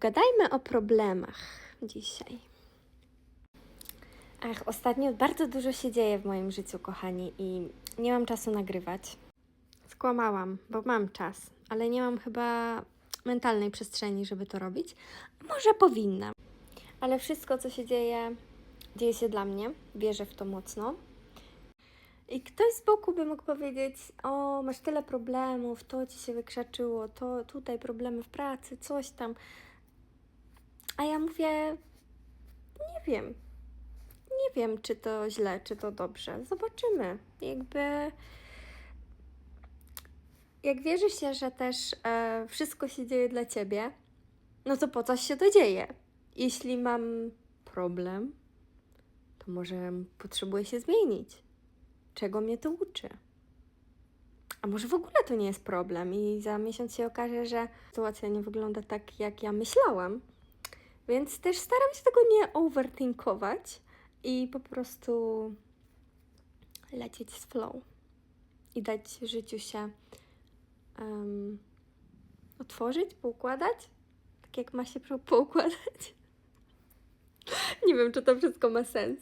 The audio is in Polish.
Pogadajmy o problemach dzisiaj. Ach, ostatnio bardzo dużo się dzieje w moim życiu, kochani, i nie mam czasu nagrywać. Skłamałam, bo mam czas, ale nie mam chyba mentalnej przestrzeni, żeby to robić. Może powinnam. Ale wszystko, co się dzieje, dzieje się dla mnie. Wierzę w to mocno. I ktoś z boku by mógł powiedzieć: O, masz tyle problemów, to ci się wykrzaczyło, to tutaj problemy w pracy, coś tam. A ja mówię: Nie wiem. Nie wiem, czy to źle, czy to dobrze. Zobaczymy. Jakby. Jak wierzy się, że też e, wszystko się dzieje dla ciebie, no to po coś się to dzieje. Jeśli mam problem, to może potrzebuję się zmienić. Czego mnie to uczy? A może w ogóle to nie jest problem i za miesiąc się okaże, że sytuacja nie wygląda tak, jak ja myślałam. Więc też staram się tego nie overthinkować i po prostu lecieć z flow i dać życiu się em, otworzyć, poukładać, tak jak ma się po- poukładać. nie wiem, czy to wszystko ma sens.